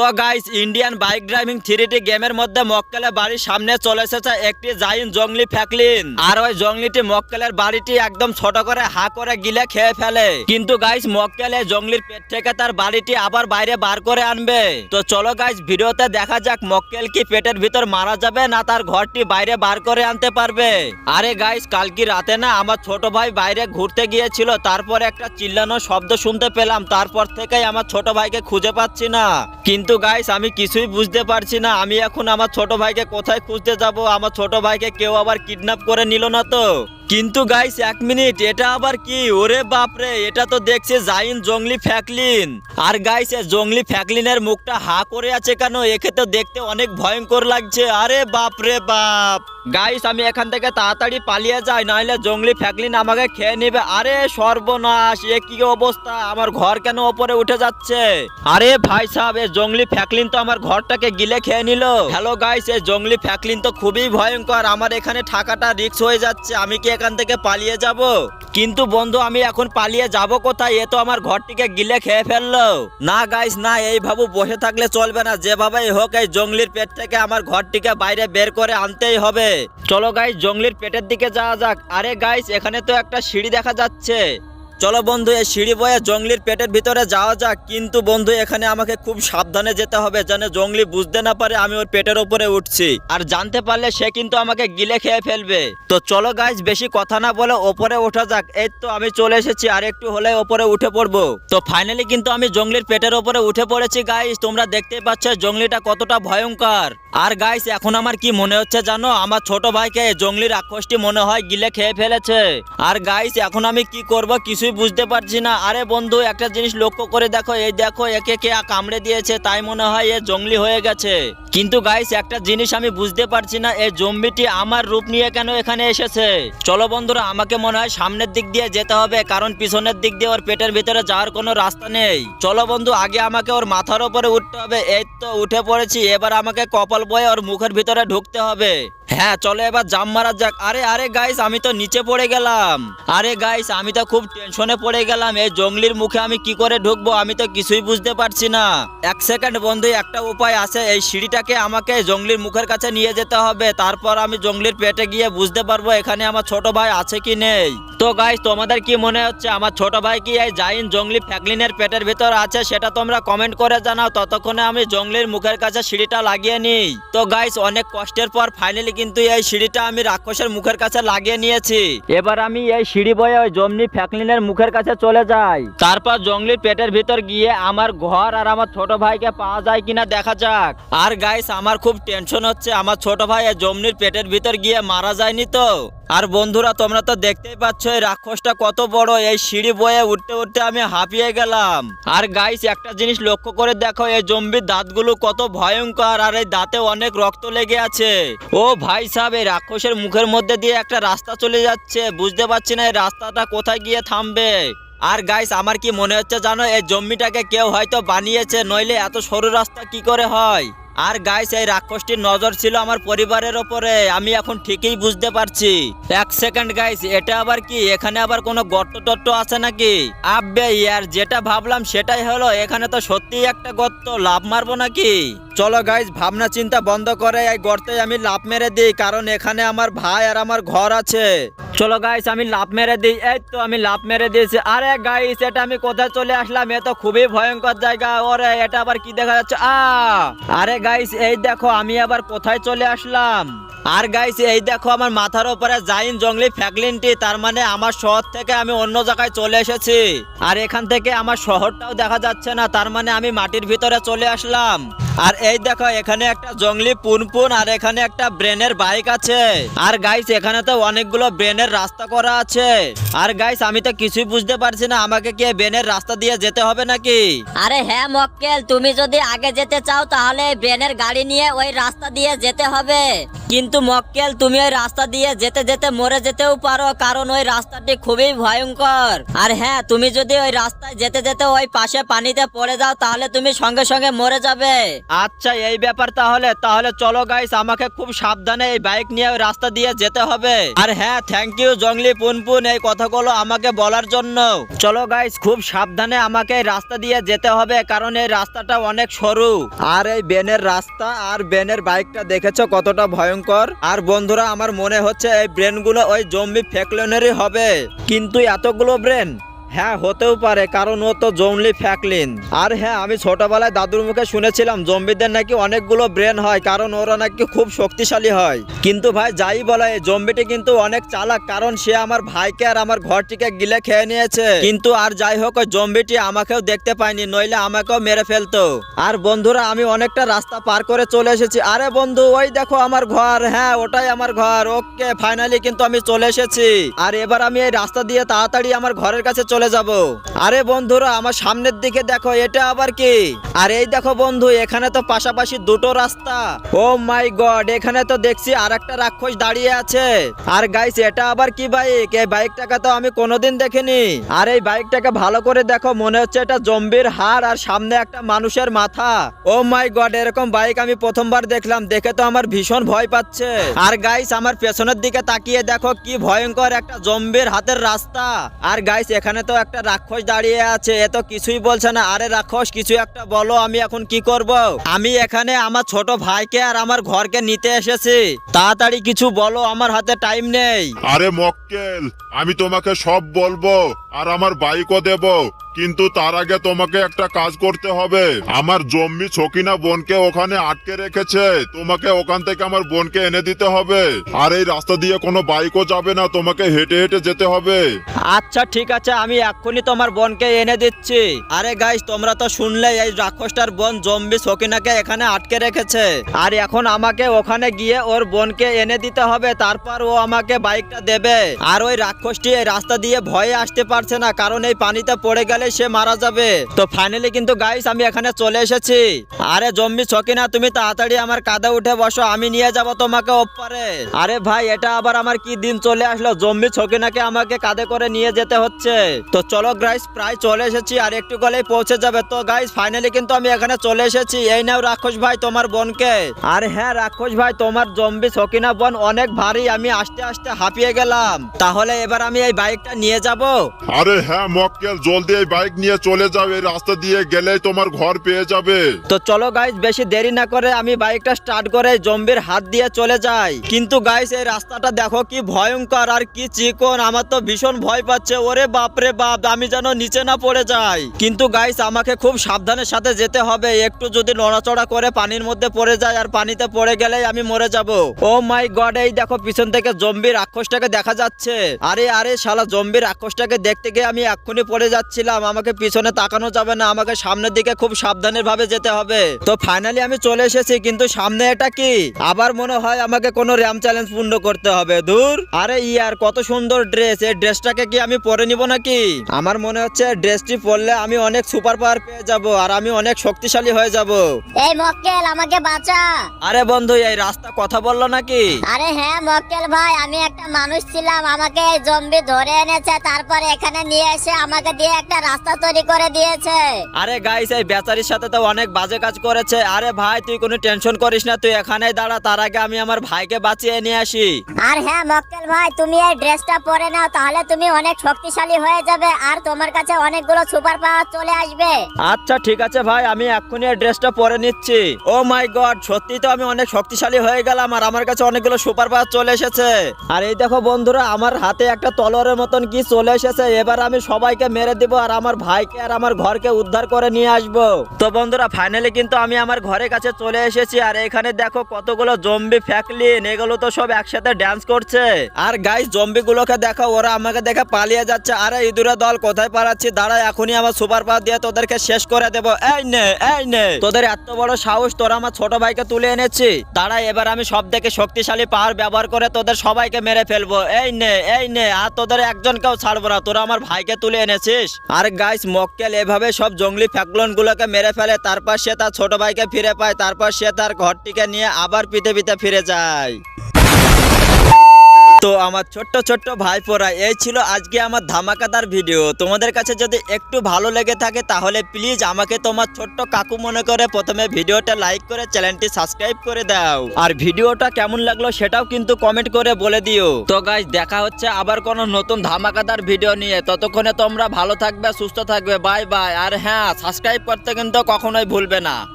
তো guys Indian bike driving three D গেমের মধ্যে মক্কেলে বাড়ির সামনে চলে এসেছে একটি জাইন জঙ্গলি ফ্যাকলিন। আর ওই জঙ্গলিটি মক্কেলের বাড়িটি একদম ছোট করে হা করে গিলে খেয়ে ফেলে। কিন্তু গাইস মক্কেলে জঙ্গলির পেট থেকে তার বাড়িটি আবার বাইরে বার করে আনবে। তো চলো গাইস ভিডিওতে দেখা যাক মক্কেল কি পেটের ভিতর মারা যাবে না তার ঘরটি বাইরে বার করে আনতে পারবে। আরে গাইস কালকে রাতে না আমার ছোট ভাই বাইরে ঘুরতে গিয়েছিল, তারপর একটা চিল্লানো শব্দ শুনতে পেলাম, তারপর থেকেই আমার ছোট ভাইকে খুঁজে পাচ্ছি না। কিন্তু গাইস আমি কিছুই বুঝতে পারছি না। আমি এখন আমার ছোট ভাইকে কোথায় খুঁজতে যাব? আমার ছোট ভাইকে কেউ আবার কিডন্যাপ করে নিল না তো? কিন্তু গাইস এক মিনিট এটা আবার কি? ওরে বাপরে, এটা তো দেখছে জাইন জঙ্গলি ফ্যাকলিন। আর গাইস এ জঙ্গলি ফ্যাকলিনের মুখটা হা করে আছে কেন? একে তো দেখতে অনেক ভয়ঙ্কর লাগছে। আরে বাপরে বাপ! গাইস আমি এখান থেকে তাড়াতাড়ি পালিয়ে যাই, নাহলে জঙ্গলি ফ্যাকলিন আমাকে খেয়ে নেবে। আরে সর্বনাশ, এ কি অবস্থা? আমার ঘর কেন ওপরে উঠে যাচ্ছে? আরে ভাই সাহেব, এ জঙ্গলি ফ্যাকলিন তো আমার ঘরটাকে গিলে খেয়ে নিল। হ্যালো গাইস এই জঙ্গলি ফ্যাকলিন তো খুবই ভয়ঙ্কর। আমার এখানে থাকাটা রিস্ক হয়ে যাচ্ছে। আমি কি এখান থেকে পালিয়ে যাব। কিন্তু বন্ধু, আমি এখন পালিয়ে যাব কোথায়? এ তো আমার ঘরটিকে গিলে খেয়ে ফেলল। না গাইস না, এই এইভাবে বসে থাকলে চলবে না। যেভাবেই হোক, এই জঙ্গলির পেট থেকে আমার ঘরটিকে বাইরে বের করে আনতেই হবে। চলো গাইস জঙ্গলির পেটের দিকে যাওয়া যাক। আরে গাইস এখানে তো একটা সিঁড়ি দেখা যাচ্ছে। চলো বন্ধু, এই সিঁড়ি বয়ে জঙ্গলির পেটের ভিতরে যাওয়া যাক। কিন্তু বন্ধু, এখানে আমাকে খুব সাবধানে যেতে হবে, যেন জঙ্গলি বুঝতে না পারে আমি ওর পেটের উপরে উঠছি। আর জানতে পারলে সে কিন্তু আমাকে গিলে খেয়ে ফেলবে। তো চলো গাইজ বেশি কথা না বলে ওপরে ওঠা যাক। এই তো আমি চলে এসেছি, আর একটু হলে ওপরে উঠে পড়ব। তো ফাইনালি কিন্তু আমি জঙ্গলির পেটের উপরে উঠে পড়েছি গাইজ তোমরা দেখতেই পাচ্ছ জঙ্গলিটা কতটা ভয়ঙ্কর। আর গাইস এখন আমার কি মনে হচ্ছে জানো? আমার ছোট ভাইকে জঙ্গলির রাক্ষসটি মনে হয় গিলে খেয়ে ফেলেছে। আর গাইস এখন আমি কি করব? কিছুই বুঝতে পারছি না। আরে বন্ধু, একটা জিনিস লক্ষ্য করে দেখো। এই দেখো, একে কে কামড়ে দিয়েছে, তাই মনে হয় এ জঙ্গলি হয়ে গেছে। কিন্তু গাইস একটা জিনিস আমি বুঝতে পারছি না, এই জম্বিটি আমার রূপ নিয়ে কেন এখানে এসেছে? চলো বন্ধুরা, আমাকে মনে হয় সামনের দিক দিয়ে যেতে হবে, কারণ পিছনের দিক দিয়ে ওর পেটের ভিতরে যাওয়ার কোনো রাস্তা নেই। চলো বন্ধু, আগে আমাকে ওর মাথার উপরে উঠতে হবে, এই তো উঠে পড়েছি, এবার আমাকে কপাল বয়ে ওর মুখের ভিতরে ঢুকতে হবে। হ্যাঁ চলো এবার জাম মারা যাক। আরে আরে গাইস আমি তো নিচে পড়ে গেলাম। আরে গাইস আমি তো খুব টেনশনে পড়ে গেলাম, এই জঙ্গলির মুখে আমি কি করে ঢুকবো, আমি তো কিছুই বুঝতে পারছি না। এক সেকেন্ড বন্ধু, একটা উপায় আছে, এই সিঁড়িটাকে আমাকে জঙ্গলির মুখের কাছে নিয়ে যেতে হবে। তারপর আমি জঙ্গলির পেটে গিয়ে বুঝতে পারব এখানে আমার ছোট ভাই আছে কি নেই। তো গাইস তোমাদের কি মনে হচ্ছে? আমার ছোট ভাই কি এই জাইন জঙ্গলি ফ্যাকলিনের পেটের ভিতর আছে সেটা তোমরা কমেন্ট করে জানাও। ততক্ষণে আমি জঙ্গলির মুখের কাছে সিঁড়িটা লাগিয়ে নিই। তো গাইস অনেক কষ্টের পর ফাইনালি কিন্তু এই সিঁড়িটা আমি রাক্ষসের মুখের কাছে লাগিয়ে নিয়েছি। এবার আমি এই সিঁড়ি বয়ে ওই জমনি ফ্যাকলিনের মুখের কাছে চলে যাই। তারপর জঙ্গলির পেটের ভিতর গিয়ে আমার ঘর আর আমার ছোট ভাইকে পাওয়া যায় কিনা দেখা যাক। আর গাইস আমার খুব টেনশন হচ্ছে। আমার ছোট ভাই জমনির পেটের ভিতর গিয়ে মারা যায়নি তো। আর বন্ধুরা, তোমরা তো দেখতেই পাচ্ছ, এই রাক্ষসটা কত বড়। এই সিঁড়ি বয়ে উঠতে উঠতে আমি হাঁপিয়ে গেলাম। আর গাইস একটা জিনিস লক্ষ্য করে দেখো, এই জম্বির দাঁতগুলো কত ভয়ঙ্কর, আর এই দাঁতে অনেক রক্ত লেগে আছে। ও ভাই সাহেব, এই রাক্ষসের মুখের মধ্যে দিয়ে একটা রাস্তা চলে যাচ্ছে। বুঝতে পারছি না, এই রাস্তাটা কোথায় গিয়ে থামবে? আর গাইস আমার কি মনে হচ্ছে জানো, এই জম্বিটাকে কেউ হয়তো বানিয়েছে, নইলে এত সরু রাস্তা কি করে হয়? আর গাইস এই রাক্ষসটির নজর ছিল আমার পরিবারের ওপরে। আমি এখন ঠিকই বুঝতে পারছি। এক সেকেন্ড গাইস এটা আবার কি? এখানে আবার কোনো গর্ত টর্ত আছে নাকি? আব্বে, ইয়ার, যেটা ভাবলাম সেটাই হলো, এখানে তো সত্যিই একটা গর্ত। লাভ মারবো নাকি? চলো গাইস ভাবনা চিন্তা বন্ধ করে এই গর্তে আমি লাভ মেরে দিই, কারণ এখানে আমার ভাই আর আমার ঘর আছে। চলো গাইস আমি লাভ মেরে দিই। এই তো আমি লাভ মেরে দিয়েছি। আরে গাইস এটা আমি কোথায় চলে আসলাম? এ তো খুবই ভয়ঙ্কর জায়গা। ওরে, এটা আবার কি দেখা যাচ্ছে? আ! আরে গাইস এই দেখো, আমি আবার কোথায় চলে আসলাম? আর গাইস এই দেখো, আমার মাথার উপরে জাইন জঙ্গলি ফ্যাকলিনটি। তার মানে আমার শহর থেকে আমি অন্য জায়গায় চলে এসেছি। আর এখান থেকে আমার শহরটাও দেখা যাচ্ছে না। তার মানে আমি মাটির ভিতরে চলে আসলাম। আর এই দেখো, এখানে একটা জঙ্গলি পুনপুন আর এখানে একটা ব্রেনের বাইক আছে। আর গাইস এখানে তো অনেকগুলো ব্রেনের রাস্তা করা আছে। আর গাইস আমি তো কিছুই বুঝতে পারছি না, আমাকে কি ব্রেনের রাস্তা দিয়ে যেতে হবে নাকি? আরে হ্যাঁ মক্কেল, তুমি যদি আগে যেতে চাও, তাহলে ব্রেনের গাড়ি নিয়ে ওই রাস্তা দিয়ে যেতে হবে। কিন্তু মক্কেল, তুমি ওই রাস্তা দিয়ে যেতে যেতে মরে যেতেও পারো, কারণ ওই রাস্তাটি খুবই ভয়ঙ্কর। আর হ্যাঁ তুমি যদি ওই রাস্তায় যেতে যেতে ওই পাশে পানিতে পড়ে যাও, তাহলে তুমি সঙ্গে সঙ্গে মরে যাবে। আচ্ছা এই ব্যাপার তাহলে। তাহলে চলো গাইস আমাকে খুব সাবধানে এই বাইক নিয়ে রাস্তা দিয়ে যেতে হবে। আর হ্যাঁ থ্যাংক ইউ জঙ্গলি পুনপুন, এই কথাগুলো আমাকে বলার জন্য। চলো গাইস খুব সাবধানে আমাকে এই রাস্তা দিয়ে যেতে হবে, কারণ এই রাস্তাটা অনেক সরু। আর এই বেনের রাস্তা আর বেনের বাইকটা দেখেছ কতটা ভয়ঙ্কর? আর বন্ধুরা, আমার মনে হচ্ছে এই ব্রেনগুলো ওই জম্বি ফেকলেনেরই হবে। কিন্তু এতগুলো ব্রেন হ্যাঁ হতেও পারে, কারণ ও তো জমলি ফ্যাকলিন। আর হ্যাঁ আমি ছোটবেলায় দাদুর মুখে শুনেছিলাম, জম্বিদের নাকি অনেকগুলো ব্রেন হয়, কারণ ওরা নাকি খুব শক্তিশালী হয়। কিন্তু ভাই, যাই বলে জম্বিটি কিন্তু অনেক চালাক, কারণ সে আমার ভাইকে আর আমার ঘরটিকে গিলে খেয়ে নিয়েছে। কিন্তু আর যাই হোক, ওই জম্বিটি আমাকেও দেখতে পায়নি, নইলে আমাকেও মেরে ফেলতো। আর বন্ধুরা, আমি অনেকটা রাস্তা পার করে চলে এসেছি। আরে বন্ধু, ওই দেখো আমার ঘর হ্যাঁ ওটাই আমার ঘর। ওকে ফাইনালি কিন্তু আমি চলে এসেছি। আর এবার আমি এই রাস্তা দিয়ে তাড়াতাড়ি আমার ঘরের কাছে চলে যাব। আরে বন্ধুরা, আমার সামনের দিকে দেখো, এটা আবার কি? আর এই দেখো বন্ধু, এখানে তো পাশাপাশি দুটো রাস্তা। ও মাই গড, এখানে তো দেখছি আর একটা রাক্ষস দাঁড়িয়ে আছে। আর গাইস এটা আবার কি বাইক এই বাইকটাকে তো আমি কোনোদিন দেখিনি। আর এই বাইকটাকে ভালো করে দেখো, মনে হচ্ছে এটা জম্বির হাড় আর সামনে একটা মানুষের মাথা। ও মাই গড, এরকম বাইক আমি প্রথমবার দেখলাম, দেখে তো আমার ভীষণ ভয় পাচ্ছে। আর গাইস আমার পেছনের দিকে তাকিয়ে দেখো, কি ভয়ঙ্কর একটা জম্বির হাতের রাস্তা। আর গাইস এখানে তো একটা রাক্ষস দাঁড়িয়ে আছে এত কিছুই বলছে না। আরে রাক্ষস, কিছু একটা বলো, আমি এখন কি করব? আমি এখানে আমার ছোট ভাইকে আর আমার ঘরকে নিতে এসেছি। তাড়াতাড়ি কিছু বলো, আমার হাতে টাইম নেই। আরে মক্কেল, আমি তোমাকে সব বলব। আর আমার বাইকও দেব, কিন্তু তার আগে তোমাকে একটা কাজ করতে হবে। আমার জম্মি ছকিনা বোনকে ওখানে আটকে রেখেছে, তোমাকে ওখান থেকে আমার বোনকে এনে দিতে হবে। আর এই রাস্তা দিয়ে কোনো বাইকও যাবে না, তোমাকে হেঁটে হেঁটে যেতে হবে। আচ্ছা ঠিক আছে, আমি এক্ষুনি তোমার বোনকে এনে দিচ্ছি। আরে গাইস তোমরা তো শুনলে এই রাক্ষসটার বোন জম্বি সকিনাকে এখানে আটকে রেখেছে। আর এখন আমাকে ওখানে গিয়ে ওর বোনকে এনে দিতে হবে, তারপর ও আমাকে বাইকটা দেবে। আর ওই রাক্ষসটি এই রাস্তা দিয়ে ভয়ে আসতে পারছে না, কারণ এই পানিতে পড়ে গেলে সে মারা যাবে। তো ফাইনালি কিন্তু গাইস আমি এখানে চলে এসেছি। আরে জম্বি সকিনা, তুমি তাড়াতাড়ি আমার কাঁধে উঠে বসো, আমি নিয়ে যাব তোমাকে ওপারে। আরে ভাই, এটা আবার আমার কি দিন চলে আসলো? জম্বি ছকিনাকে আমাকে কাঁধে করে নিয়ে যেতে হচ্ছে। তো চলো গাইস প্রায় চলে এসেছি, আর একটু গলেই পৌঁছে যাবে। তো গাইস ফাইনালি কিন্তু আমি এখানে চলে এসেছি। এই নাও রাক্ষস ভাই, তোমার বোনকে। আর হ্যাঁ রাক্ষস ভাই, তোমার জম্বি ছকিনা বোন অনেক ভারী, আমি আস্তে আস্তে হাঁপিয়ে গেলাম। তাহলে এবার আমি এই বাইকটা নিয়ে যাব। আরে হ্যাঁ মক্কেল, জলদি এই বাইক নিয়ে চলে এই রাস্তা দিয়ে গেলেই তোমার ঘর পেয়ে যাবে। তো চলো গাইস বেশি দেরি না করে আমি বাইকটা স্টার্ট করে জম্বির হাত দিয়ে চলে যাই। কিন্তু গাইস এই রাস্তাটা দেখো কি ভয়ঙ্কর আর কি চিকন। আমার তো ভীষণ ভয় পাচ্ছে। ওরে বাপরে বাপ, আমি যেন নিচে না পড়ে যাই। কিন্তু গাইস আমাকে খুব সাবধানের সাথে যেতে হবে। একটু যদি নড়াচড়া করে পানির মধ্যে পড়ে যায় আর পানিতে পড়ে গেলেই আমি মরে যাব। ও মাই গড এই দেখো পিছন থেকে জম্বির রাক্ষসটাকে দেখা যাচ্ছে। আরে আরে, শালা, জম্বির রাক্ষসটাকে দেখতে গিয়ে আমি এক্ষুনি পড়ে যাচ্ছিলাম। আমাকে পিছনে তাকানো যাবে না আমাকে সামনের দিকে খুব সাবধানের ভাবে যেতে হবে। তো ফাইনালি আমি চলে এসেছি কিন্তু সামনে এটা কি? আবার মনে হয় আমাকে কোনো র্যাম চ্যালেঞ্জ পূর্ণ করতে হবে। দূর। আরে ইয়ার কত সুন্দর ড্রেস। এই ড্রেসটাকে কি আমি পরে নিব নাকি? আমার মনে হচ্ছে ড্রেসটি পরলে আমি অনেক সুপার পাওয়ার পেয়ে যাব আর আমি অনেক শক্তিশালী হয়ে যাব। এই মক্কেল আমাকে বাঁচা। আরে বন্ধু এই রাস্তা কথা বলল নাকি? আরে হ্যাঁ মক্কেল ভাই আমি একটা মানুষ ছিলাম আমাকে এই জম্বি ধরে এনেছে তারপরে এখানে নিয়ে এসে আমাকে দিয়ে একটা রাস্তা তৈরি করে দিয়েছে। আরে গাইস এই বেচারির সাথে তো অনেক বাজে কাজ করেছে। আরে ভাই তুই কোনো টেনশন করিস না তুই এখানেই দাঁড়া তার আগে আমি আমার ভাইকে বাঁচিয়ে নিয়ে আসি। আর হ্যাঁ মক্কেল ভাই তুমি এই ড্রেসটা পরে নাও তাহলে তুমি অনেক শক্তিশালী হয়ে যাবে আর তোমার কাছে অনেকগুলো সুপার পাওয়ার চলে আসবে। আচ্ছা ঠিক আছে ভাই আমি এক্ষুনি এই ড্রেসটা পরে নিচ্ছি। ও মাই গড সত্যি তো আমি অনেক শক্তিশালী হয়ে গেলাম আর আমার কাছে অনেকগুলো সুপার পাওয়ার চলে এসেছে। আর এই দেখো বন্ধুরা আমার হাতে একটা তলোয়ারের মতন কি চলে এসেছে এবার আমি সবাইকে মেরে দিব আর আমার ভাইকে আর আমার ঘরকে উদ্ধার করে নিয়ে আসব। তো বন্ধুরা ফাইনালি কিন্তু আমি আমার ঘরের কাছে চলে এসেছি আর এখানে দেখো কতগুলো জম্বি ফ্যাকলিন এগুলো তো সব একসাথে ড্যান্স করছে। আর গাইস জম্বি গুলোকে দেখো, ওরা আমাকে দেখে পালিয়ে যাচ্ছে। আরে, ইঁদুরের দল, কোথায় পালাচ্ছি? দাঁড়া, এখনই আমার সুপার পাওয়ার দিয়ে তোদেরকে শেষ করে দেব। এই নে এই নে। তোদের এত বড় সাহস, তোরা আমার ছোট ভাইকে তুলে এনেছি। দাঁড়া, এবার আমি সব থেকে শক্তিশালী পাওয়ার ব্যবহার করে তোদের সবাইকে মেরে ফেলব। এই নে এই নে, আর তোদের একজনকেও ছাড়বো না। তোরা আমার ভাইকে তুলে এনেছিস? আর গাইস মক্কেল এভাবে সব জঙ্গলি ফ্যাকলন গুলোকে মেরে ফেলে, তারপর সে তার ছোট ভাইকে ফিরে পায়, তারপর সে তার ঘরটিকে নিয়ে আবার পিতে পিতে ফিরে যায়। তো আমার ছোট্ট ছোট্ট ভাইপোরা, এই ছিল আজকে আমার ধামাকাদার ভিডিও। তোমাদের কাছে যদি একটু ভালো লেগে থাকে, তাহলে প্লিজ আমাকে তোমার ছোট্ট কাকু মনে করে প্রথমে ভিডিওটা লাইক করে চ্যানেলটি সাবস্ক্রাইব করে দাও। আর ভিডিওটা কেমন লাগল সেটাও কিন্তু কমেন্ট করে বলে দিও। তো গাইজ দেখা হচ্ছে আবার কোনো নতুন ধামাকাদার ভিডিও নিয়ে। ততক্ষণে তোমরা ভালো থাকবে, সুস্থ থাকবে বাই বাই আর হ্যাঁ সাবস্ক্রাইব করতে কিন্তু কখনোই ভুলবে না।